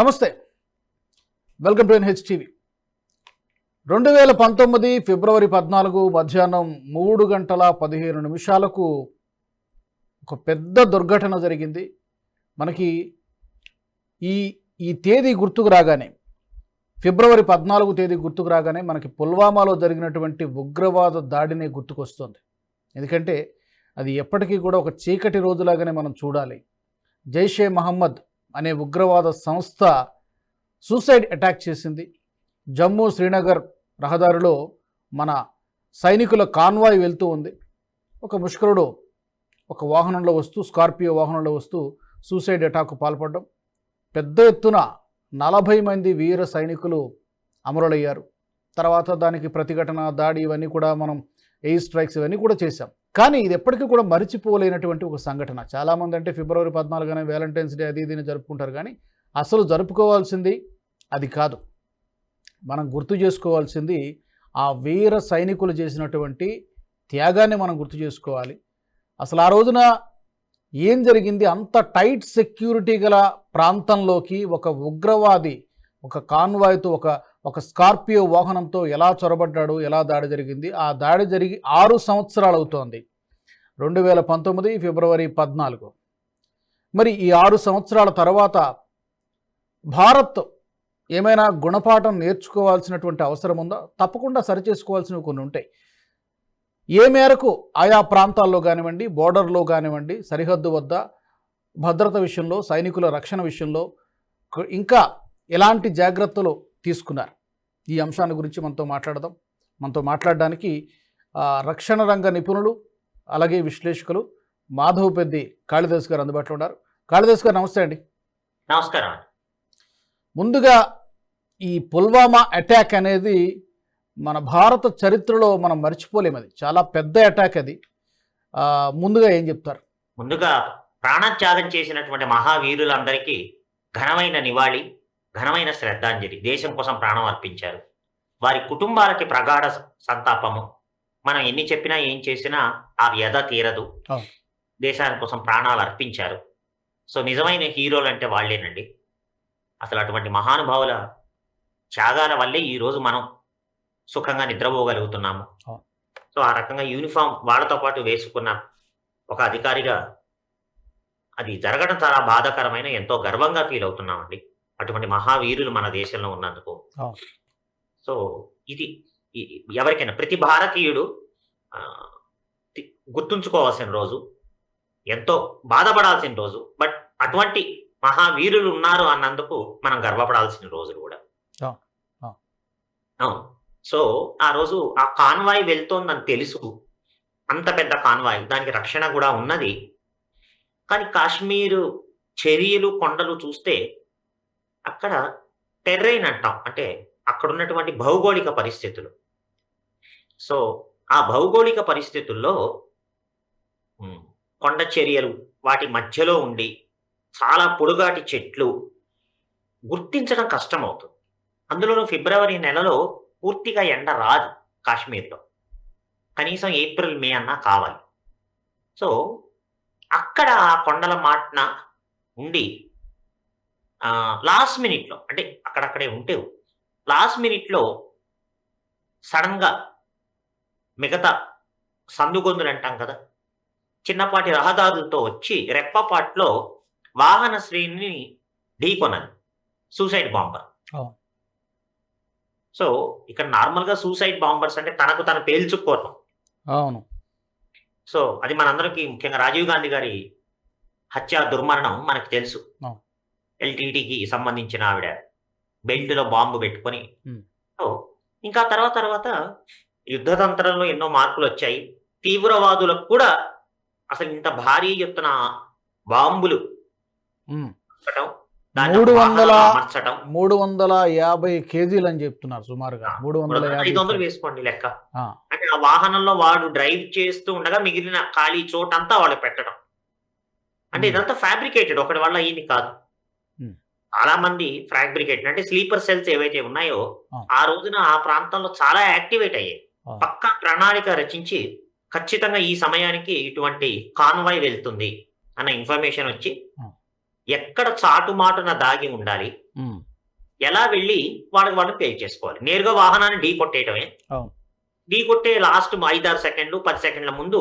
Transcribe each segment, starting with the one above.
నమస్తే. Welcome to NH TV రెండు వేల పంతొమ్మిది ఫిబ్రవరి పద్నాలుగు మధ్యాహ్నం మూడు గంటల పదిహేను నిమిషాలకు ఒక పెద్ద దుర్ఘటన జరిగింది. మనకి ఈ ఈ తేదీ గుర్తుకు రాగానే ఫిబ్రవరి పద్నాలుగు తేదీ గుర్తుకు రాగానే మనకి పుల్వామాలో జరిగినటువంటి ఉగ్రవాద దాడిని గుర్తుకొస్తుంది. ఎందుకంటే అది ఎప్పటికీ కూడా ఒక చీకటి రోజులాగానే మనం చూడాలి. జైషే మహమ్మద్ అనే ఉగ్రవాద సంస్థ సూసైడ్ అటాక్ చేసింది. జమ్మూ శ్రీనగర్ రహదారిలో మన సైనికుల కాన్వాయ్ వెళ్తూ ఉంది. ఒక ముష్కరుడు ఒక వాహనంలో వస్తూ స్కార్పియో వాహనంలో వస్తూ సూసైడ్ అటాక్ పాల్పడడం. పెద్ద ఎత్తున నలభై మంది వీర సైనికులు అమరులయ్యారు. తర్వాత దానికి ప్రతిఘటన దాడి ఇవన్నీ కూడా మనం ఎయిర్ స్ట్రైక్స్ ఇవన్నీ కూడా చేశాం. కానీ ఇది ఎప్పటికీ కూడా మరిచిపోలేనటువంటి ఒక సంఘటన. చాలామంది అంటే ఫిబ్రవరి పద్నాలుగునే వ్యాలంటైన్స్ డే అది ఇది జరుపుకుంటారు కానీ అసలు జరుపుకోవాల్సింది అది కాదు. మనం గుర్తు చేసుకోవాల్సింది ఆ వీర సైనికులు చేసినటువంటి త్యాగాన్ని మనం గుర్తు చేసుకోవాలి. అసలు ఆ రోజున ఏం జరిగింది? అంత టైట్ సెక్యూరిటీ గల ప్రాంతంలోకి ఒక ఉగ్రవాది ఒక కాన్వాయ్తో ఒక ఒక స్కార్పియో వాహనంతో ఎలా చొరబడ్డాడు? ఎలా దాడి జరిగింది? ఆ దాడి జరిగి ఆరు సంవత్సరాలు అవుతోంది రెండు వేల పంతొమ్మిది ఫిబ్రవరి పద్నాలుగు. మరి ఈ ఆరు సంవత్సరాల తర్వాత భారత్ ఏమైనా గుణపాఠం నేర్చుకోవాల్సినటువంటి అవసరం ఉందా? తప్పకుండా సరిచేసుకోవాల్సినవి కొన్ని ఉంటాయి. ఏ మేరకు ఆయా ప్రాంతాల్లో కానివ్వండి బోర్డర్లో కానివ్వండి సరిహద్దు వద్ద భద్రత విషయంలో సైనికుల రక్షణ విషయంలో ఇంకా ఎలాంటి జాగ్రత్తలు తీసుకున్నారు? ఈ అంశాన్ని గురించి మనతో మాట్లాడదాం. మనతో మాట్లాడడానికి రక్షణ రంగ నిపుణులు అలాగే విశ్లేషకులు మాధవ్ పెద్ది కాళిదాస్ గారు అందుబాటులో ఉన్నారు. కాళిదాస్ గారు నమస్తే అండి. నమస్కారం ముందుగా ఈ పుల్వామా అటాక్ అనేది మన భారత చరిత్రలో మనం మర్చిపోలేము అది. చాలా పెద్ద అటాక్ అది. ముందుగా ఏం చెప్తారు? ముందుగా ప్రాణత్యాగం చేసినటువంటి మహావీరులందరికీ ఘనమైన నివాళి ఘనమైన శ్రద్ధాంజలి దేశం కోసం ప్రాణం అర్పించారు. వారి కుటుంబాలకి ప్రగాఢ సంతాపము. మనం ఎన్ని చెప్పినా ఏం చేసినా ఆ వ్యధ తీరదు. దేశాని కోసం ప్రాణాలు అర్పించారు సో నిజమైన హీరోలు అంటే వాళ్ళేనండి అసలు అటువంటి మహానుభావుల త్యాగాల వల్లే ఈరోజు మనం సుఖంగా నిద్రపోగలుగుతున్నాము. సో ఆ రకంగా యూనిఫామ్ వాళ్ళతో పాటు వేసుకున్న ఒక అధికారిగా అది జరగడం చాలా బాధాకరమైన ఎంతో గర్వంగా ఫీల్ అవుతున్నామండి అటువంటి మహావీరులు మన దేశంలో ఉన్నందుకు. సో ఇది ఎవరికైనా ప్రతి భారతీయుడు గుర్తుంచుకోవాల్సిన రోజు ఎంతో బాధపడాల్సిన రోజు బట్ అటువంటి మహావీరులు ఉన్నారు అన్నందుకు మనం గర్వపడాల్సిన రోజులు కూడా. సో ఆ రోజు ఆ కాన్వాయ్ వెళ్తోందని తెలుసు. అంత పెద్ద కాన్వాయ్ దానికి రక్షణ కూడా ఉన్నది. కానీ కాశ్మీరు చర్యలు కొండలు చూస్తే అక్కడ టెర్రైన్ అంటాం. అంటే అక్కడ ఉన్నటువంటి భౌగోళిక పరిస్థితులు. సో ఆ భౌగోళిక పరిస్థితుల్లో కొండ చర్యలు వాటి మధ్యలో ఉండి చాలా పొడుగాటి చెట్లు గుర్తించడం కష్టమవుతుంది. అందులోనూ ఫిబ్రవరి నెలలో పూర్తిగా ఎండ రాదు కాశ్మీర్లో. కనీసం ఏప్రిల్ మే అన్నా కావాలి. సో అక్కడ ఆ కొండల మాటన ఉండి లాస్ట్ మినిట్లో అంటే అక్కడక్కడే ఉంటే లాస్ట్ మినిట్లో సడన్గా మిగతా సందుగొందులు అంటాం కదా చిన్నపాటి రహదారులతో వచ్చి రెప్పపాట్లో వాహన శ్రేణిని ఢీకొన్నది. Suicide bomber. సో ఇక్కడ నార్మల్గా సూసైడ్ బాంబర్స్ అంటే తనకు తను పేల్చుకోవటం. అవును. సో అది మనందరికీ ముఖ్యంగా రాజీవ్ గాంధీ గారి హత్య దుర్మరణం మనకు తెలుసు. ఎల్టీటీకి సంబంధించిన ఆవిడ బెల్ట్లో బాంబు పెట్టుకొని. సో ఇంకా తర్వాత తర్వాత యుద్ధతంత్రంలో ఎన్నో మార్పులు వచ్చాయి. తీవ్రవాదులకు కూడా అసలు ఇంత భారీ ఎత్తున బాంబులు మూడు వందల మూడు వందల యాభై కేజీలు అని చెప్తున్నారు సుమారుగా. మూడు వందల ఐదు వందలు వేసుకోండి లెక్క. అంటే ఆ వాహనంలో వాడు డ్రైవ్ చేస్తూ ఉండగా మిగిలిన ఖాళీ చోటంతా వాళ్ళు పెట్టడం. అంటే. ఇదంతా ఫ్యాబ్రికేటెడ్ ఒకటి వల్ల అయ్యింది కాదు. చాలా మంది ఫ్యాబ్రికేటెడ్ అంటే స్లీపర్ సెల్స్ ఏవైతే ఉన్నాయో. ఆ. రోజున ఆ ప్రాంతంలో చాలా యాక్టివేట్ అయ్యాయి. పక్కా ప్రణాళిక రచించి ఖచ్చితంగా ఈ సమయానికి ఇటువంటి కాన్వాయ్ వెళ్తుంది అన్న ఇన్ఫర్మేషన్ వచ్చి. ఎక్కడ చాటుమాటున దాగి ఉండాలి ఎలా వెళ్ళి వాళ్ళకి వాళ్ళు పే చేసుకోవాలి నేరుగా వాహనాన్ని ఢీ కొట్టేయటమే. ఢీ కొట్టే లాస్ట్ ఐదారు సెకండ్లు పది సెకండ్ల ముందు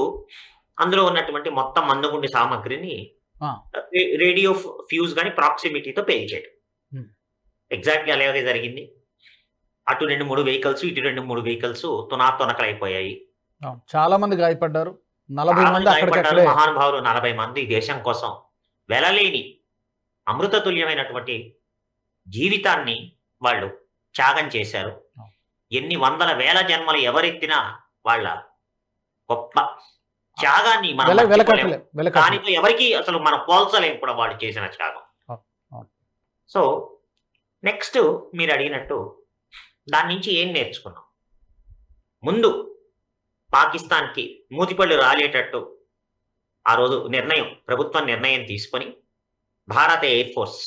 అందులో ఉన్నటువంటి మొత్తం మందుగుండి సామాగ్రిని రేడియో ఫ్యూజ్ కానీ ప్రాక్సిమిటీతో పే చేయడం Hmm. ఎగ్జాక్ట్గా అలాగే జరిగింది అటు రెండు మూడు వెహికల్స్ ఇటు రెండు మూడు వెహికల్స్ తునా తునకలైపోయాయి అవును. చాలా మంది గాయపడ్డారు. నలభై మంది అక్కడికక్కడే మహానుభావులు నలభై మంది దేశం కోసం వెలలేని అమృతతుల్యమైనటువంటి జీవితాన్ని వాళ్ళు త్యాగం చేశారు. ఎన్ని వందల వేల జన్మలు ఎవరెత్తినా వాళ్ళ గొప్ప త్యాగాన్ని మనం దానితో ఎవరికి అసలు మనం పోల్చలేం కూడా వాళ్ళు చేసిన త్యాగం. సో నెక్స్ట్ మీరు అడిగినట్టు దాని నుంచి ఏం నేర్చుకున్నాం? ముందు పాకిస్తాన్కి మూతిపళ్ళు రాలేటట్టు ఆ రోజు నిర్ణయం ప్రభుత్వం నిర్ణయం తీసుకొని భారత ఎయిర్ ఫోర్స్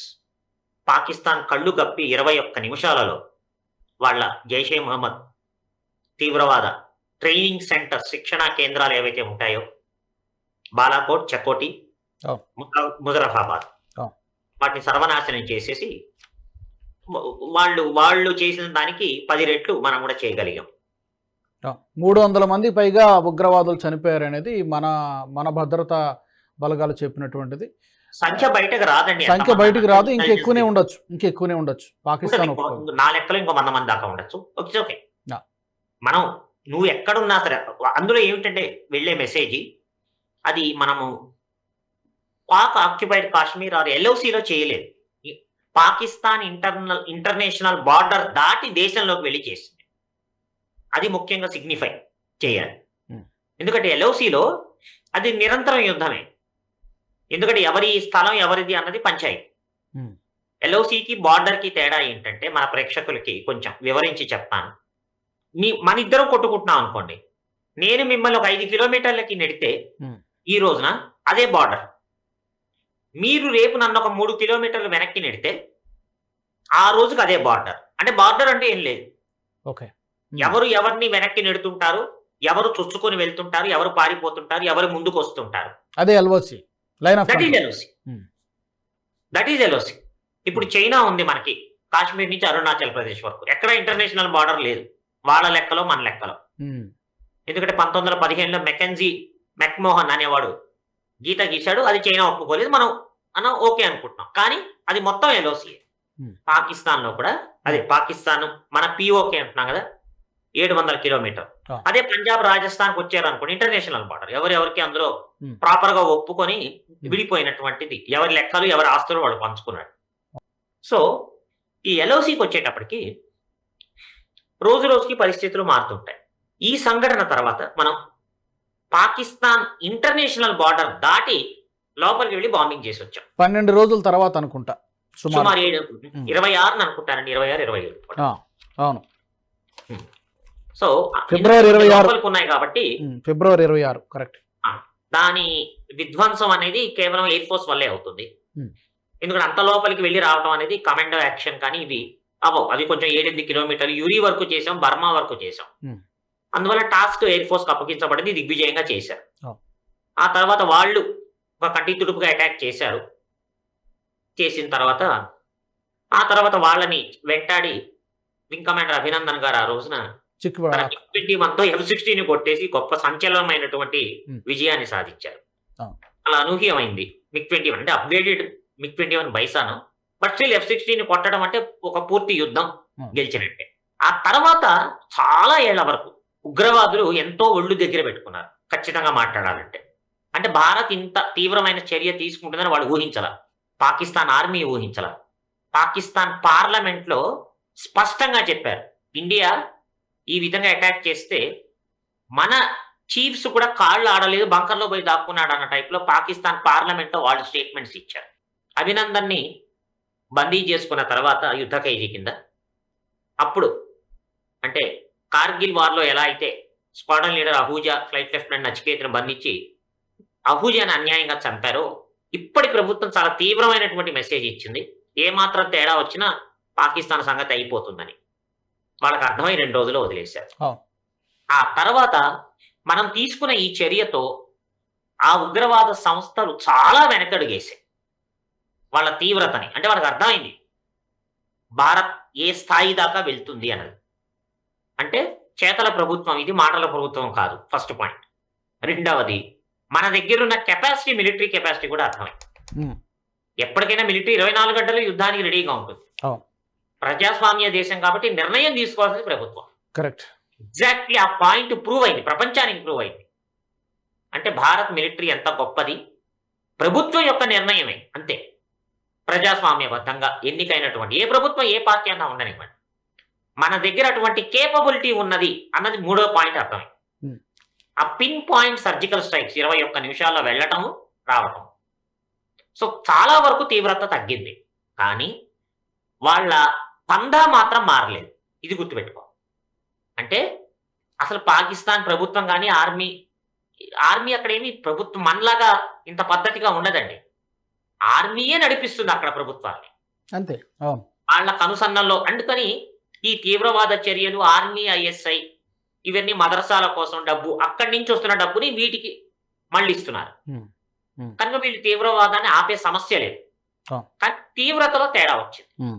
పాకిస్తాన్ కళ్ళు గప్పి ఇరవై ఒక్క నిమిషాలలో వాళ్ళ జైషే మహమ్మద్ తీవ్రవాద ట్రైనింగ్ సెంటర్ శిక్షణా కేంద్రాలు ఏవైతే ఉంటాయో బాలాకోట్ చకోటి ముజరఫాబాద్. వాటిని సర్వనాశనం చేసేసి వాళ్ళు వాళ్ళు చేసిన దానికి పది రెట్లు మనం కూడా చేయగలిగాం మూడు వందల మంది పైగా ఉగ్రవాదులు చనిపోయారు అనేది మన మన భద్రతా బలగాలు చెప్పినటువంటిది. సంఖ్య బయటకు రాదండి సంఖ్య బయటికి రాదు ఇంకెక్కువనే. ఉండొచ్చు ఇంకెక్కువనే ఉండొచ్చు. పాకిస్తాన్ నా లెక్కలో ఇంకో వంద మంది దాకా ఉండొచ్చు. Okay okay. మనం నువ్వు ఎక్కడున్నా సరే అందులో ఏమిటంటే వెళ్ళే మెసేజ్ అది మనము పాక్ ఆక్యుపైడ్ కాశ్మీర్ ఆర్ ఎల్ఓసిలో చేయలేదు. పాకిస్తాన్ ఇంటర్నల్ ఇంటర్నేషనల్ బార్డర్ దాటి దేశంలోకి వెళ్ళి చేసింది. అది ముఖ్యంగా సిగ్నిఫై చేయాలి. Hmm. ఎందుకంటే ఎల్ఓసిలో అది నిరంతరం యుద్ధమే. ఎందుకంటే ఎవరి స్థలం ఎవరిది అన్నది పంచాయతీ. Hmm. ఎల్ఓసికి బార్డర్కి తేడా ఏంటంటే మన ప్రేక్షకులకి కొంచెం వివరించి చెప్తాను. మీ మన ఇద్దరం కొట్టుకుంటున్నాం అనుకోండి. నేను మిమ్మల్ని ఒక ఐదు కిలోమీటర్లకి నెడితే Hmm. ఈ రోజున అదే బార్డర్. మీరు రేపు నన్ను ఒక మూడు కిలోమీటర్లు వెనక్కి నెడితే ఆ రోజుకి అదే బార్డర్. అంటే బార్డర్ అంటే ఏం లేదు. ఓకే. ఎవరు ఎవరిని వెనక్కి నెడుతుంటారు? ఎవరు చొచ్చుకొని వెళ్తుంటారు? ఎవరు పారిపోతుంటారు? ఎవరు ముందుకు వస్తుంటారు అదే LOC line of that is LOC Hmm. That is LOC ఇప్పుడు చైనా ఉంది మనకి కాశ్మీర్ నుంచి అరుణాచల్ ప్రదేశ్ వరకు. ఎక్కడ ఇంటర్నేషనల్ బార్డర్ లేదు. వాళ్ళ లెక్కలో మన లెక్కలో. ఎందుకంటే పంతొమ్మిది వందల పదిహేనులో మెకెన్జీ మెక్మోహన్ అనేవాడు గీత గీశాడు అది చైనా ఒప్పుకోలేదు. మనం అన్న ఓకే అనుకుంటున్నాం. కానీ అది మొత్తం ఎల్ఓసి Hmm. పాకిస్తాన్లో కూడా అదే పాకిస్తాన్ మన పిఓకే అంటున్నాం కదా. ఏడు వందల కిలోమీటర్. అదే పంజాబ్ రాజస్థాన్కి వచ్చారు అనుకోండి ఇంటర్నేషనల్ బార్డర్. ఎవరెవరికి అందులో. ప్రాపర్గా ఒప్పుకొని విడిపోయినటువంటిది ఎవరి లెక్కలు ఎవరి ఆస్తులు వాళ్ళు పంచుకున్నాడు సో ఈ ఎల్ఓసికి వచ్చేటప్పటికి రోజు రోజుకి పరిస్థితులు మారుతుంటాయి. ఈ సంఘటన తర్వాత మనం పాకిస్తాన్ ఇంటర్నేషనల్ బార్డర్ దాటి లోపలికి వెళ్ళి బాంబింగ్ చేసి వచ్చాం. పన్నెండు రోజుల తర్వాత అనుకుంటా. సుమారు. ఏడు ఇరవై ఆరుని అనుకుంటానండి ఇరవై ఆరు ఇరవై ఏడు. అవును. సో ఫిబ్రవరి ఇరవై ఆరు. ఉన్నాయి కాబట్టి ఫిబ్రవరి ఇరవై ఆరు కరెక్ట్ దాని విధ్వంసం అనేది కేవలం ఎయిర్ ఫోర్స్ వల్లే అవుతుంది. ఎందుకంటే అంత లోపలికి వెళ్ళి రావడం అనేది కమాండో యాక్షన్ కానీ ఇవి అవ్వవు అవి కొంచెం ఏడెనిమిది కిలోమీటర్లు యూరి వరకు చేసాం బర్మా వరకు చేసాం. అందువల్ల టాస్క్ ఎయిర్ ఫోర్స్ అప్పగించబడింది దిగ్విజయంగా చేశారు. ఆ తర్వాత వాళ్ళు ఒక కంటి తుడుపుగా అటాక్ చేశారు చేసిన తర్వాత ఆ తర్వాత వాళ్ళని వెంటాడి వింగ్ కమాండర్ అభినందన్ గారు ఆ రోజున చిక్కు ట్వంటీ ఎఫ్ సిక్స్టీన్ కొట్టేసి గొప్ప సంచలనమైనటువంటి. విజయాన్ని సాధించారు. అలా అనూహ్యమైంది. మిగ్ ట్వంటీ వన్ అంటే అప్గ్రేడెడ్ మిగ్ ట్వంటీ వన్ బైసాను బట్ స్టిల్ ఎఫ్ సిక్స్టీన్ కొట్టడం అంటే ఒక పూర్తి యుద్ధం. గెలిచినట్టే. ఆ తర్వాత చాలా ఏళ్ళ వరకు ఉగ్రవాదులు ఎంతో ఒళ్ళు దగ్గర పెట్టుకున్నారు. ఖచ్చితంగా మాట్లాడాలంటే. అంటే భారత్ ఇంత తీవ్రమైన చర్య తీసుకుంటుందని వాళ్ళు ఊహించాల. పాకిస్తాన్ ఆర్మీ ఊహించాల. పాకిస్తాన్ పార్లమెంట్లో స్పష్టంగా చెప్పారు. ఇండియా ఈ విధంగా అటాక్ చేస్తే మన చీఫ్స్ కూడా కాళ్ళు ఆడలేదు బంకర్లో పోయి దాక్కున్నాడు అన్న టైప్లో పాకిస్తాన్ పార్లమెంట్లో వాళ్ళు స్టేట్మెంట్స్ ఇచ్చారు. అభినందన్ని బందీ చేసుకున్న తర్వాత యుద్ధ ఖైదీ కింద అప్పుడు అంటే కార్గిల్ వార్లో ఎలా అయితే squadron leader Ahuja flight lieutenant నచికేతను బంధించి అహూజాని అన్యాయంగా చంపారో ఇప్పటి ప్రభుత్వం చాలా తీవ్రమైనటువంటి మెసేజ్ ఇచ్చింది. ఏమాత్రం తేడా వచ్చినా పాకిస్తాన్ సంగతి అయిపోతుందని. వాళ్ళకి అర్థమై రెండు రోజులు వదిలేశారు. ఆ. తర్వాత మనం తీసుకున్న ఈ చర్యతో ఆ ఉగ్రవాద సంస్థలు చాలా వెనకడుగేసాయి వాళ్ళ తీవ్రతని. అంటే వాళ్ళకి అర్థమైంది. భారత్ ఏ స్థాయి దాకా వెళ్తుంది అన్నది. అంటే చేతల ప్రభుత్వం ఇది మాటల ప్రభుత్వం కాదు. First point. రెండవది మన దగ్గర ఉన్న కెపాసిటీ మిలిటరీ కెపాసిటీ కూడా అర్థమైంది. ఎప్పటికైనా మిలిటరీ ఇరవై నాలుగు గంటలు యుద్ధానికి రెడీగా ఉంటుంది. ప్రజాస్వామ్య దేశం కాబట్టి నిర్ణయం తీసుకోవాల్సింది ప్రభుత్వం. కరెక్ట్ ఎగ్జాక్ట్లీ ఆ పాయింట్ ప్రూవ్ అయింది. ప్రపంచానికి ప్రూవ్ అయింది. అంటే భారత్ మిలిటరీ ఎంత గొప్పది? ప్రభుత్వం యొక్క నిర్ణయమే. అంతే. ప్రజాస్వామ్యబద్ధంగా ఎన్నికైనటువంటి ఏ ప్రభుత్వం ఏ పార్టీ అన్నా ఉండనివ్వండి. మన దగ్గర అటువంటి కేపబిలిటీ ఉన్నది అన్నది మూడో పాయింట్ అర్థమైంది Hmm. ఆ పిన్ పాయింట్ సర్జికల్ స్ట్రైక్స్ ఇరవై ఒక్క నిమిషాల్లో వెళ్ళటము రావటం సో చాలా వరకు తీవ్రత తగ్గింది. కానీ వాళ్ళ పందా మాత్రం మారలేదు. ఇది గుర్తుపెట్టుకో. అంటే అసలు పాకిస్తాన్ ప్రభుత్వం కానీ ఆర్మీ ఆర్మీ అక్కడ ఏమి ప్రభుత్వం మనలాగా ఇంత పద్ధతిగా ఉండదండి. ఆర్మీయే నడిపిస్తుంది అక్కడ ప్రభుత్వాన్ని. అంతే. వాళ్ళ కనుసన్నల్లో అందుకని ఈ తీవ్రవాద చర్యలు ఆర్మీ ఐఎస్ఐ ఇవన్నీ మదరసాల కోసం డబ్బు అక్కడి నుంచి వస్తున్న డబ్బుని వీటికి మళ్ళిస్తున్నారు. కనుక వీళ్ళు తీవ్రవాదాన్ని ఆపే సమస్య లేదు. కానీ తీవ్రతలో తేడా వచ్చింది.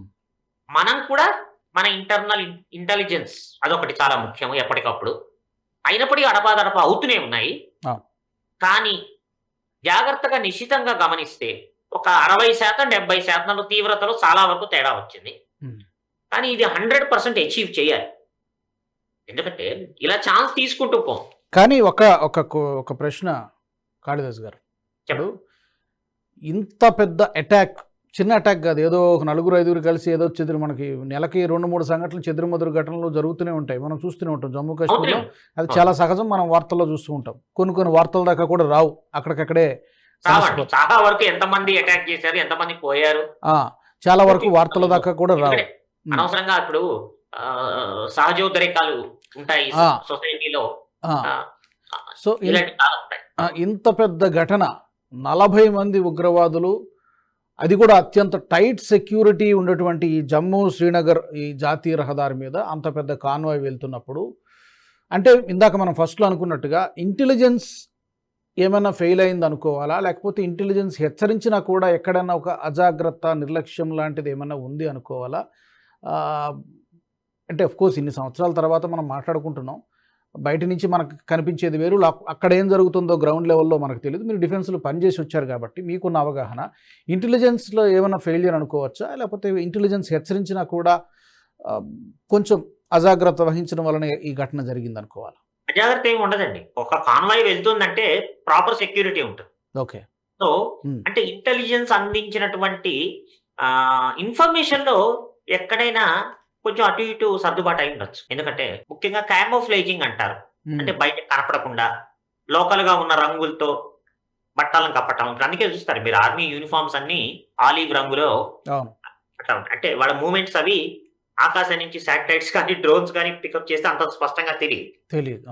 మనం కూడా మన ఇంటర్నల్ ఇంటెలిజెన్స్ అదొకటి చాలా ముఖ్యం ఎప్పటికప్పుడు. అయినప్పటికీ అడపాదడప అవుతూనే ఉన్నాయి. కానీ జాగ్రత్తగా నిశ్చితంగా గమనిస్తే ఒక అరవై శాతం డెబ్బై శాతంలో తీవ్రతలో చాలా వరకు తేడా వచ్చింది. కానీ ఇది హండ్రెడ్ పర్సెంట్ అచీవ్ చేయాలి. ఎందుకంటే ఇలా ఛాన్స్ తీసుకుంటూ పోం. కానీ ఒక ఒక ఒక ప్రశ్న కాళిదాస్ గారు. ఇప్పుడు ఇంత పెద్ద అటాక్ చిన్న అటాక్ కాదు. ఏదో ఒక నలుగురు ఐదుగురు కలిసి ఏదో చెదురు మనకి నెలకి రెండు మూడు సంఘటనలు చెదురుమదురు ఘటనలు జరుగుతూనే ఉంటాయి. మనం చూస్తూనే ఉంటాం. జమ్మూ కాశ్మీర్లో అది చాలా సహజం. మనం వార్తల్లో చూస్తూ ఉంటాం. కొన్ని కొన్ని వార్తల దాకా కూడా రావు. అక్కడికక్కడే చాలా వరకు ఎంతమంది అటాక్ చేశారు ఎంతమంది పోయారు? చాలా వరకు వార్తల దాకా కూడా రావు. అనవసరంగా ఇప్పుడు ఆ, సహజోద్ధరికాలు ఉంటాయి. సొసైటీలో. సో ఇంత పెద్ద ఘటన నలభై మంది ఉగ్రవాదులు అది కూడా అత్యంత టైట్ సెక్యూరిటీ ఉన్నటువంటి ఈ జమ్మూ శ్రీనగర్ ఈ జాతీయ రహదారి మీద అంత పెద్ద కాన్వాయ్ వెళ్తున్నప్పుడు అంటే ఇందాక మనం ఫస్ట్లో అనుకున్నట్టుగా ఇంటెలిజెన్స్ ఏమైనా ఫెయిల్ అయింది అనుకోవాలా లేకపోతే ఇంటెలిజెన్స్ హెచ్చరించినా కూడా ఎక్కడైనా ఒక అజాగ్రత్త నిర్లక్ష్యం లాంటిది ఏమైనా ఉంది అనుకోవాలా? అంటే కోర్స్ ఇన్ని సంవత్సరాల తర్వాత మనం మాట్లాడుకుంటున్నాం. బయట నుంచి మనకు కనిపించేది వేరు. అక్కడ ఏం జరుగుతుందో గ్రౌండ్ లెవెల్లో మనకు తెలియదు. మీరు డిఫెన్స్లో పనిచేసి వచ్చారు కాబట్టి మీకున్న అవగాహన. ఇంటెలిజెన్స్లో ఏమైనా ఫెయిలియర్ అనుకోవచ్చా? లేకపోతే ఇంటెలిజెన్స్ హెచ్చరించినా కూడా కొంచెం అజాగ్రత్త వహించడం వలన ఈ ఘటన జరిగింది అనుకోవాలి అజాగ్రత్త ఏమి ఉండదండి. ఒక కాన్వాయ్ వెళ్తుందంటే ప్రాపర్ సెక్యూరిటీ ఉంటుంది. ఓకే. సో. అంటే ఇంటెలిజెన్స్ అందించినటువంటి ఆ ఇన్ఫర్మేషన్లో ఎక్కడైనా కొంచెం అటు ఇటు సర్దుబాటు అయి ఉండొచ్చు. ఎందుకంటే ముఖ్యంగా క్యామోఫ్లేజింగ్ అంటారు. అంటే బయట కనపడకుండా లోకల్గా ఉన్న రంగులతో బట్టలను కప్పటం అందుకే చూస్తారు. మీరు ఆర్మీ యూనిఫామ్స్ అన్ని ఆలివ్ రంగులో అట్లా. అంటే వాళ్ళ మూమెంట్స్ అవి ఆకాశం నుంచి శాటిలైట్స్ కానీ డ్రోన్స్ కానీ పికప్ చేస్తే అంత స్పష్టంగా తెలియదు. తెలియదు.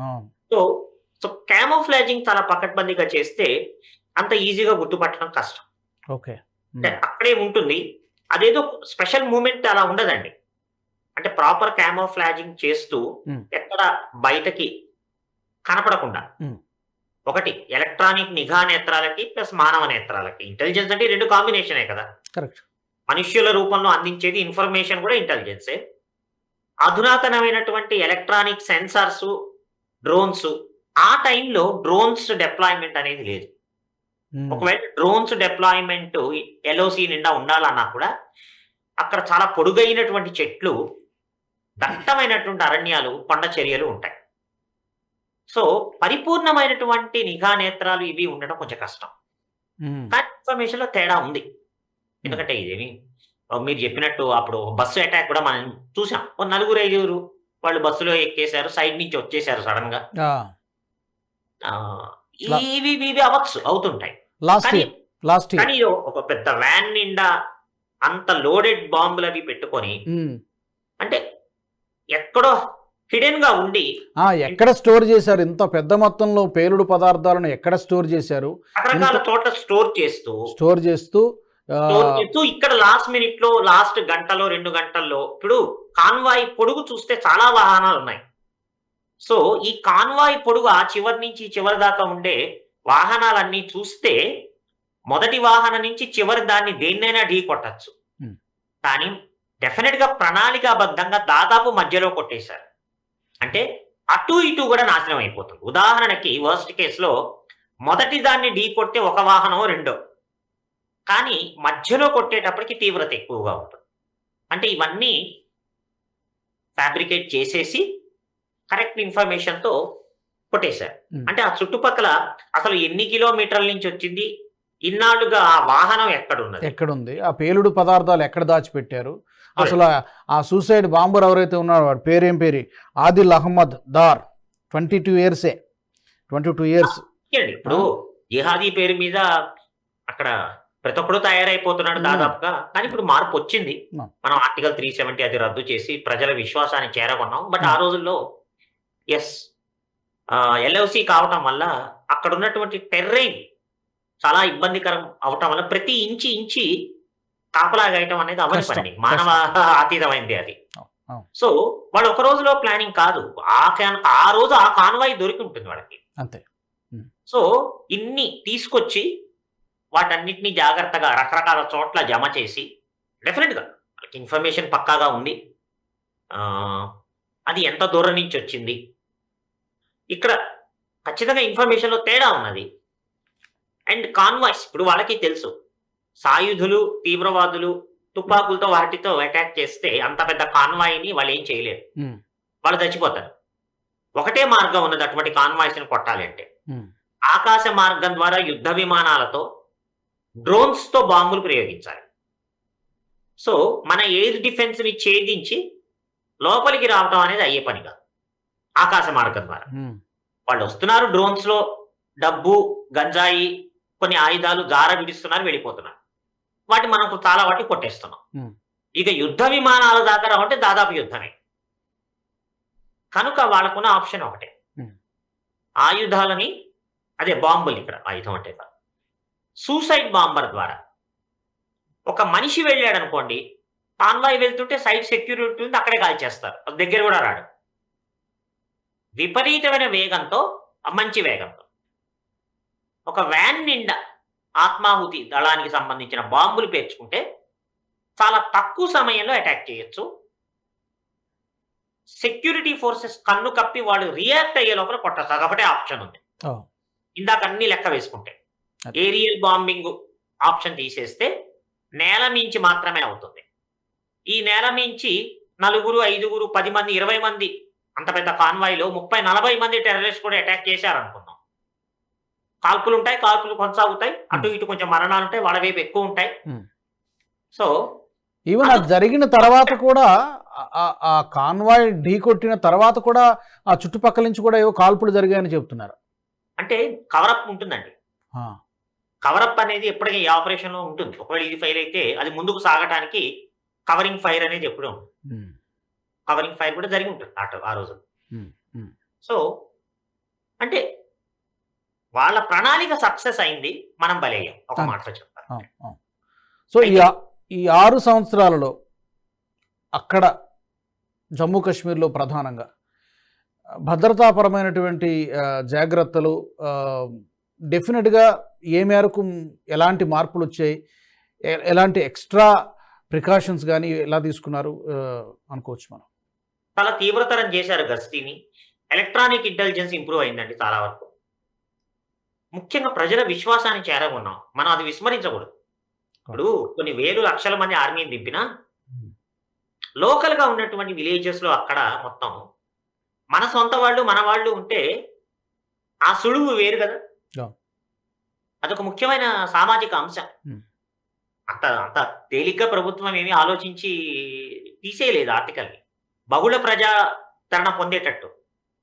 సో సో క్యామోఫ్లాజింగ్ చాలా పకడ్బందీగా చేస్తే అంత ఈజీగా గుర్తుపట్టడం కష్టం. ఓకే. అంటే అక్కడే ఉంటుంది. అదేదో స్పెషల్ మూమెంట్ అలా ఉండదండి. అంటే ప్రాపర్ క్యామోఫ్లాజింగ్ చేస్తూ. ఎక్కడ బయటకి కనపడకుండా. ఒకటి ఎలక్ట్రానిక్ నిఘా నేత్రాలకి ప్లస్ మానవ నేత్రాలకి. ఇంటెలిజెన్స్ అంటే రెండు కాంబినేషనే కదా? కరెక్ట్ మనుష్యుల రూపంలో అందించేది ఇన్ఫర్మేషన్ కూడా ఇంటెలిజెన్సే అధునాతనమైనటువంటి ఎలక్ట్రానిక్ సెన్సార్స్ డ్రోన్స్ ఆ టైంలో డ్రోన్స్ డిప్లాయ్మెంట్ అనేది లేదు. ఒకవేళ డ్రోన్స్ డిప్లాయ్మెంట్ ఎల్ఓసి నిండా ఉండాలన్నా కూడా అక్కడ చాలా పొడుగైనటువంటి చెట్లు దట్టమైనటువంటి అరణ్యాలు కొండ చర్యలు ఉంటాయి. సో పరిపూర్ణమైనటువంటి నిఘా నేత్రాలు ఇవి ఉండడం కొంచెం కష్టం. కానీ ఇన్ఫర్మేషన్లో తేడా ఉంది. ఎందుకంటే ఇదేమి మీరు చెప్పినట్టు అప్పుడు బస్సు అటాక్ కూడా మనం చూసాం. ఓ నలుగురు ఐదుగురు వాళ్ళు బస్సులో ఎక్కేశారు సైడ్ నుంచి వచ్చేసారు సడన్గా ఇవి ఇవి అవ్వచ్చు అవుతుంటాయి. కానీ ఒక పెద్ద వ్యాన్ నిండా అంత లోడెడ్ బాంబులు అవి పెట్టుకొని అంటే ఎక్కడో హిడెన్గా ఉండి ఎక్కడ స్టోర్ చేశారు? ఇంత పెద్ద మొత్తంలో పేలుడు పదార్థాలను ఎక్కడ స్టోర్ చేశారు? రకరకాల చోట్ల స్టోర్ చేస్తూ స్టోర్ చేస్తూ ఆ, స్టోర్ చేస్తూ ఇక్కడ లాస్ట్ మినిట్లో లాస్ట్ గంటలో రెండు గంటల్లో ఇప్పుడు కాన్వాయ్ పొడుగు చూస్తే చాలా వాహనాలు ఉన్నాయి. సో ఈ కాన్వాయ్ పొడుగు ఆ చివరి నుంచి చివరి దాకా ఉండే వాహనాలన్నీ చూస్తే మొదటి వాహనం నుంచి చివరి దాన్ని దేన్నైనా ఢీ కొట్టచ్చు. కానీ డెఫినెట్గా ప్రణాళికాబద్ధంగా దాదాపు మధ్యలో కొట్టేశారు. అంటే అటు ఇటు కూడా నాశనం అయిపోతుంది. ఉదాహరణకి వర్స్ట్ కేసులో మొదటి దాన్ని ఢీ కొడితే ఒక వాహనం రెండో. కానీ మధ్యలో కొట్టేటప్పటికి తీవ్రత ఎక్కువగా ఉంటుంది. అంటే ఇవన్నీ ఫ్యాబ్రికేట్ చేసేసి కరెక్ట్ ఇన్ఫర్మేషన్తో కొట్టేశారు. Hmm. అంటే ఆ చుట్టుపక్కల అసలు ఎన్ని కిలోమీటర్ల నుంచి వచ్చింది? ఇన్నాళ్ళుగా ఆ వాహనం ఎక్కడున్నది? ఎక్కడుంది? ఆ పేలుడు పదార్థాలు ఎక్కడ దాచిపెట్టారు? అసలు ఆ- సూసైడ్ బాంబర్ ఎవరైతే ఉన్నారో వాడి పేరేం పేరు? ఆదిల్ అహ్మద్ దార్. ట్వంటీ టూ ఇయర్సే ట్వంటీ టూ ఇయర్స్. ఇప్పుడు జిహాదీ పేరు మీద అక్కడ ప్రతి ఒక్కడు తయారైపోతున్నాడు. దాదాపుగా. కానీ ఇప్పుడు మార్పు వచ్చింది. మనం ఆర్టికల్ త్రీ సెవెంటీ అది రద్దు చేసి ప్రజల విశ్వాసాన్ని చేరగొన్నాం. బట్ ఆ. రోజుల్లో ఎస్ ఎల్ఓసి కావటం వల్ల అక్కడ ఉన్నటువంటి టెర్రైన్ చాలా ఇబ్బందికరం అవటం వల్ల ప్రతి ఇంచి ఇంచి కాపలా గాయటం అనేది అవని పని. మానవ అతీతమైంది అది. సో వాళ్ళు ఒక రోజులో ప్లానింగ్ కాదు. ఆ ఆ రోజు ఆ కాన్వాయ్ దొరికి ఉంటుంది వాళ్ళకి అంతే సో ఇన్ని తీసుకొచ్చి వాటన్నిటిని జాగ్రత్తగా రకరకాల చోట్ల జమ చేసి డెఫినెట్గా వాళ్ళకి ఇన్ఫర్మేషన్ పక్కాగా ఉంది. అది ఎంత దూరం నుంచి వచ్చింది? ఇక్కడ ఖచ్చితంగా ఇన్ఫర్మేషన్లో తేడా ఉన్నది. అండ్ కాన్వాయ్స్ ఇప్పుడు వాళ్ళకి తెలుసు. సాయుధులు తీవ్రవాదులు తుపాకులతో వాటితో అటాక్ చేస్తే అంత పెద్ద కాన్వాయ్ని వాళ్ళు ఏం చేయలేరు. వాళ్ళు చచ్చిపోతారు. ఒకటే మార్గం ఉన్నది అటువంటి కాన్వాయ్స్ని కొట్టాలి అంటే. ఉమ్, ఆకాశ మార్గం ద్వారా యుద్ధ విమానాలతో డ్రోన్స్తో బాంబులు ప్రయోగించాలి. సో మన ఎయిర్ డిఫెన్స్ని ఛేదించి లోపలికి రావడం అనేది అయ్యే పని కాదు. ఆకాశ మార్గం ద్వారా. వాళ్ళు వస్తున్నారు డ్రోన్స్లో డబ్బు గంజాయి కొన్ని ఆయుధాలు జార విడిస్తున్నారు వెళ్ళిపోతున్నారు. వాటి మనకు చాలా వాటి కొట్టేస్తున్నాం. ఇక యుద్ధ విమానాల దాకా రావంటే దాదాపు యుద్ధమే. కనుక వాళ్ళకున్న ఆప్షన్ ఒకటే. ఆయుధాలని అదే బాంబులు ఇక్కడ ఆయుధం అంటే సూసైడ్ బాంబర్ ద్వారా. ఒక మనిషి వెళ్ళాడు అనుకోండి కాన్వాయ్ వెళ్తుంటే సైడ్ సెక్యూరిటీ ఉంది అక్కడే కాల్ చేస్తారు. అది దగ్గర కూడా రాడు. విపరీతమైన వేగంతో మంచి వేగంతో. ఒక వ్యాన్ నిండా ఆత్మాహుతి దళానికి సంబంధించిన బాంబులు పేర్చుకుంటే చాలా తక్కువ సమయంలో అటాక్ చేయొచ్చు. సెక్యూరిటీ ఫోర్సెస్ కన్ను కప్పి వాళ్ళు రియాక్ట్ అయ్యే లోపల కొట్టచ్చు. అదొకటే ఆప్షన్ ఉంది. ఇందాక అన్ని లెక్క వేసుకుంటే. ఏరియల్ బాంబింగ్ ఆప్షన్ తీసేస్తే నేల మించి మాత్రమే అవుతుంది. ఈ నేల మించి నలుగురు ఐదుగురు పది మంది ఇరవై మంది అంత పెద్ద కాన్వాయ్లో ముప్పై నలభై మంది టెర్రరిస్ట్ కూడా అటాక్ చేశారనుకుందాం. కాల్పులు ఉంటాయి కాల్పులు కొనసాగుతాయి. అటు ఇటు కొంచెం మరణాలు ఉంటాయి వాళ్ళ వైపు ఎక్కువ ఉంటాయి. సో ఈవెన్ అది జరిగిన తర్వాత కూడా ఆ- కాన్వాయ్ ఢీ కొట్టిన తర్వాత కూడా ఆ చుట్టుపక్కల నుంచి కూడా ఏవో కాల్పులు జరిగాయని చెప్తున్నారు. అంటే కవరప్ ఉంటుందండి. కవరప్ అనేది ఎప్పటికీ ఈ ఆపరేషన్లో ఉంటుంది. ఒకవేళ ఇది ఫైల్ అయితే అది ముందుకు సాగటానికి కవరింగ్ ఫైర్ అనేది ఎప్పుడూ కవరింగ్ ఫైర్ కూడా జరిగి ఉంటుంది ఆ రోజు. సో అంటే వాళ్ళ ప్రణాళిక సక్సెస్ అయింది మనం బలయ్యాం. ఒక. మాటలో చెప్పాలి అవును. సో ఈ ఆరు సంవత్సరాలలో అక్కడ జమ్మూ కాశ్మీర్లో ప్రధానంగా భద్రతాపరమైనటువంటి జాగ్రత్తలు డెఫినెట్గా ఏ మేరకు ఎలాంటి మార్పులు వచ్చాయి ఎలాంటి ఎక్స్ట్రా ప్రికాషన్స్ కానీ ఎలా తీసుకున్నారు అనుకోవచ్చు మనం. చాలా తీవ్రతరం చేశారు గస్తీని ఎలక్ట్రానిక్ ఇంటెలిజెన్స్ ఇంప్రూవ్ అయిందండి చాలా వరకు. ముఖ్యంగా ప్రజల విశ్వాసాన్ని చేరగొన్నాం. మనం అది విస్మరించకూడదు. ఇప్పుడు కొన్ని వేలు లక్షల మంది ఆర్మీని దింపినా లోకల్గా ఉన్నటువంటి విలేజెస్లో అక్కడ మొత్తం మన సొంత వాళ్ళు మన వాళ్ళు ఉంటే ఆ సులువు వేరు కదా. అదొక ముఖ్యమైన సామాజిక అంశం. అంత అంత తేలిగ్గా ప్రభుత్వం ఏమీ ఆలోచించి తీసేయలేదు ఆర్టికల్ని బహుళ ప్రజాదరణ పొందేటట్టు.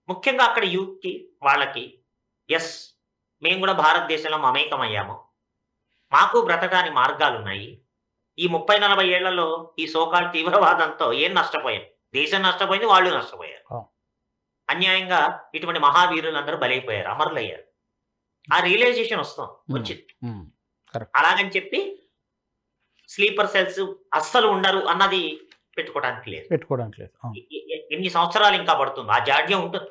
ముఖ్యంగా అక్కడ యూత్కి వాళ్ళకి ఎస్ మేము కూడా భారతదేశంలో మమేకమయ్యాము. మాకు బ్రతకడానికి మార్గాలు ఉన్నాయి ఈ ముప్పై నలభై ఏళ్ళలో ఈ సోకాల్ తీవ్రవాదంతో ఏం నష్టపోయాం? దేశం నష్టపోయింది వాళ్ళు నష్టపోయారు. అన్యాయంగా ఇటువంటి మహావీరులందరూ బలైపోయారు అమరులయ్యారు. ఆ రియలైజేషన్ వస్తుంది వచ్చింది. అలాగని చెప్పి స్లీపర్ సెల్స్ అస్సలు ఉండరు అన్నది పెట్టుకోవడానికి లేదు. పెట్టుకోవడానికి లేదు ఎన్ని సంవత్సరాలు ఇంకా పడుతుంది? ఆ జాడ్యం ఉంటుంది.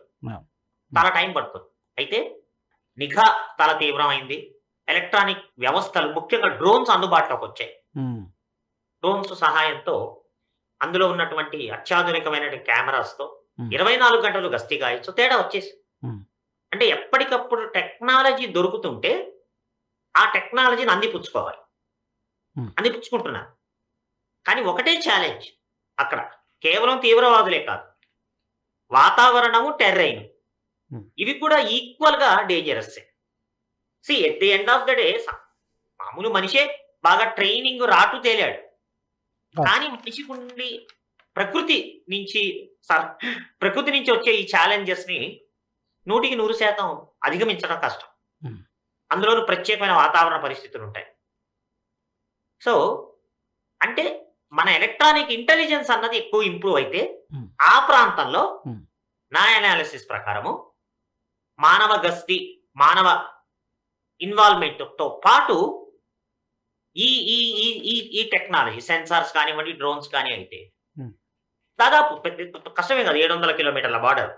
చాలా టైం పడుతుంది. అయితే నిఘా చాలా తీవ్రమైంది ఎలక్ట్రానిక్ వ్యవస్థలు ముఖ్యంగా డ్రోన్స్ అందుబాటులోకి వచ్చాయి డ్రోన్స్ సహాయంతో అందులో ఉన్నటువంటి అత్యాధునికమైన కెమెరాస్తో. ఇరవై నాలుగు గంటలు గస్తీ గాయచ్చు తేడా వచ్చేసి. అంటే ఎప్పటికప్పుడు టెక్నాలజీ దొరుకుతుంటే ఆ టెక్నాలజీని అందిపుచ్చుకోవాలి. అందిపుచ్చుకుంటున్నారు కానీ ఒకటే ఛాలెంజ్ అక్కడ కేవలం తీవ్రవాదులే కాదు వాతావరణము టెర్రైన్. ఇవి కూడా ఈక్వల్గా dangerous see at the end of the day మామూలు మనిషే బాగా ట్రైనింగ్ రాటు తేలాడు Ah. కానీ మనిషికి ఉండి ప్రకృతి నుంచి ప్రకృతి నుంచి వచ్చే ఈ ఛాలెంజెస్ని నూటికి నూరు శాతం అధిగమించడం కష్టం Hmm. అందులోనూ ప్రత్యేకమైన వాతావరణ పరిస్థితులు ఉంటాయి సో అంటే మన ఎలక్ట్రానిక్ ఇంటెలిజెన్స్ అన్నది ఎక్కువ ఇంప్రూవ్ అయితే Hmm. ఆ ప్రాంతంలో Hmm. నా అనాలిసిస్ ప్రకారము మానవ గస్తీ మానవ ఇన్వాల్వ్మెంట్తో పాటు ఈ ఈ ఈ ఈ టెక్నాలజీ సెన్సార్స్ కానివ్వండి డ్రోన్స్ కానీ అయితే Hmm. దాదాపు పెద్ద కష్టమే కదా ఏడు వందల కిలోమీటర్ల బార్డర్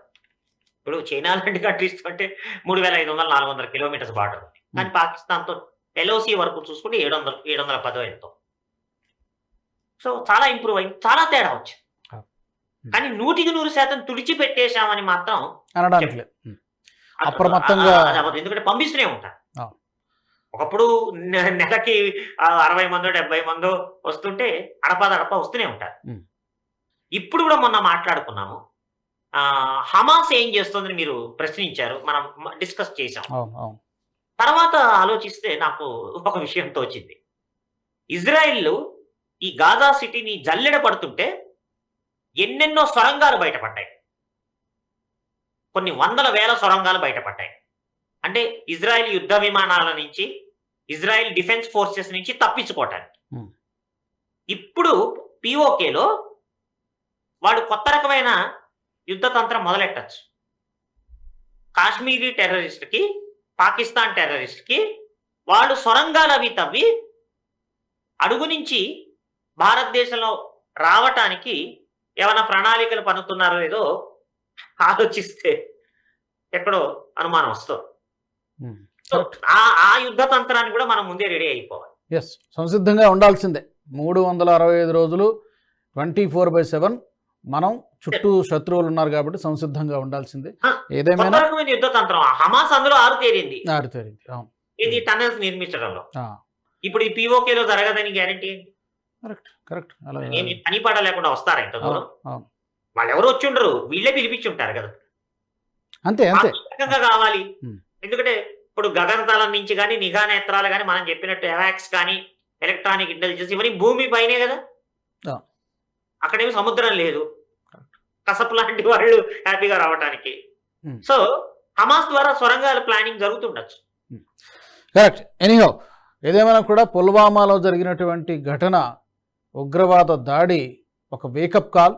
ఇప్పుడు చైనా లాంటి కంట్రీస్ అంటే మూడు వేల ఐదు వందల నాలుగు వందల కిలోమీటర్స్ బార్డర్ ఉంది కానీ పాకిస్తాన్తో ఎల్ఓసి వరకు చూసుకుంటే ఏడు వందల ఏడు వందల పదో ఎంతో సో చాలా ఇంప్రూవ్ అయింది చాలా తేడా వచ్చింది. Hmm. కానీ నూటికి నూరు శాతం తుడిచిపెట్టేశామని మాత్రం అనడానికి అప్రమత్తంగా-. ఎందుకంటే పంపిస్తూనే ఉంటారు. ఒకప్పుడు నెలకి అరవై మందో డెబ్బై మందో వస్తుంటే అడపాదడప వస్తూనే ఉంటారు. ఇప్పుడు కూడా మొన్న మాట్లాడుకున్నాము. ఆ, హమాస్ ఏం చేస్తుందని మీరు ప్రశ్నించారు. మనం డిస్కస్ చేశాం. అవును తర్వాత ఆలోచిస్తే నాకు ఒక విషయంతో వచ్చింది ఇజ్రాయిల్ ఈ గాజా సిటీని జల్లెడ పడుతుంటే ఎన్నెన్నో సొరంగాలు బయటపడ్డాయి. కొన్ని వందల వేల సొరంగాలు బయటపడ్డాయి. అంటే ఇజ్రాయెల్ యుద్ధ విమానాల నుంచి ఇజ్రాయెల్ డిఫెన్స్ ఫోర్సెస్ నుంచి తప్పించుకోవటానికి. ఇప్పుడు పిఓకేలో వాడు కొత్త రకమైన యుద్ధ తంత్రం మొదలెట్టచ్చు. కాశ్మీరీ టెర్రరిస్ట్కి పాకిస్తాన్ టెర్రరిస్ట్కి వాళ్ళు సొరంగాలు అవి తవ్వి అడుగు నుంచి భారతదేశంలో రావటానికి ఏమైనా ప్రణాళికలు పన్నుతున్నారో లేదో ఆలోచిస్తే ఎక్కడో అనుమానం వస్తుంది. కరెక్ట్ ఆ యుద్ధ తంత్రాన్ని కూడా మనం ముందే రెడీ అయిపోవాలి. ఎస్ సంసిద్ధంగా ఉండాల్సిందే. మూడు వందల అరవై ఐదు రోజులు ట్వంటీ ఫోర్ బై సెవెన్ మనం చుట్టూ శత్రువులు ఉన్నారు కాబట్టి సంసిద్ధంగా ఉండాల్సిందే. ఏదేమైనా రకమైన యుద్ధ తంత్రం. హమాస్ అందులో ఆరు తేరింది ఆరితేరింది అవును. ఇది టనల్స్ నిర్మించడంలో. ఇప్పుడు ఈ పిఓకేలో జరగదని గ్యారంటీ కరెక్ట్ కరెక్ట్ అలా ఏమి పని పాట లేకుండా వస్తారా ఇంత దూరం. వాళ్ళు ఎవరు వచ్చి ఉండరు. వీళ్ళే పిలిపించుంటారు కదా. అంతే అంతే. కావాలి. ఎందుకంటే ఇప్పుడు గగనతలం నుంచి కానీ నిఘా నేత్రాలు కానీ మనం చెప్పినట్టు ఎవాక్స్ కానీ ఎలక్ట్రానిక్ ఇంటెలిజెన్స్ ఇవన్నీ భూమి పైనే కదా. అక్కడేమి సముద్రం లేదు. కసపు లాంటి వాళ్ళు హ్యాపీగా రావడానికి. సో హమాస్ ద్వారా సొరంగాల ప్లానింగ్ జరుగుతుండొచ్చు. కరెక్ట్. ఎనీహౌ ఏదేమైనా కూడా పుల్వామాలో జరిగినటువంటి ఘటన ఉగ్రవాద దాడి ఒక వేకప్ కాల్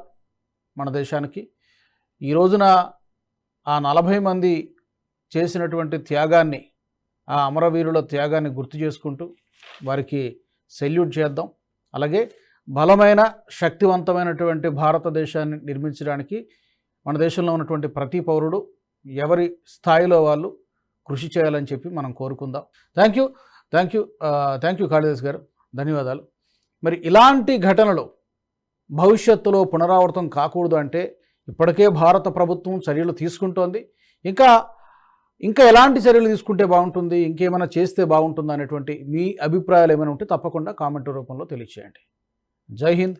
మన దేశానికి. ఈ రోజున ఆ నలభై మంది చేసినటువంటి త్యాగాన్ని ఆ అమరవీరుల త్యాగాన్ని గుర్తు చేసుకుంటూ వారికి సెల్యూట్ చేద్దాం. అలాగే బలమైన శక్తివంతమైనటువంటి భారతదేశాన్ని నిర్మించడానికి మన దేశంలో ఉన్నటువంటి ప్రతి పౌరుడు ఎవరి స్థాయిలో వాళ్ళు కృషి చేయాలని చెప్పి మనం కోరుకుందాం. Thank you thank you thank you Kalidas garu. ధన్యవాదాలు. మరి ఇలాంటి ఘటనలు భవిష్యత్తులో పునరావృతం కాకూడదు అంటే ఇప్పటికే భారత ప్రభుత్వం చర్యలు తీసుకుంటోంది. ఇంకా ఇంకా ఎలాంటి చర్యలు తీసుకుంటే బాగుంటుంది ఇంకేమైనా చేస్తే బాగుంటుంది అనేటువంటి మీ అభిప్రాయాలు ఏమైనా ఉంటే తప్పకుండా కామెంట్ రూపంలో తెలియచేయండి. జై హింద్.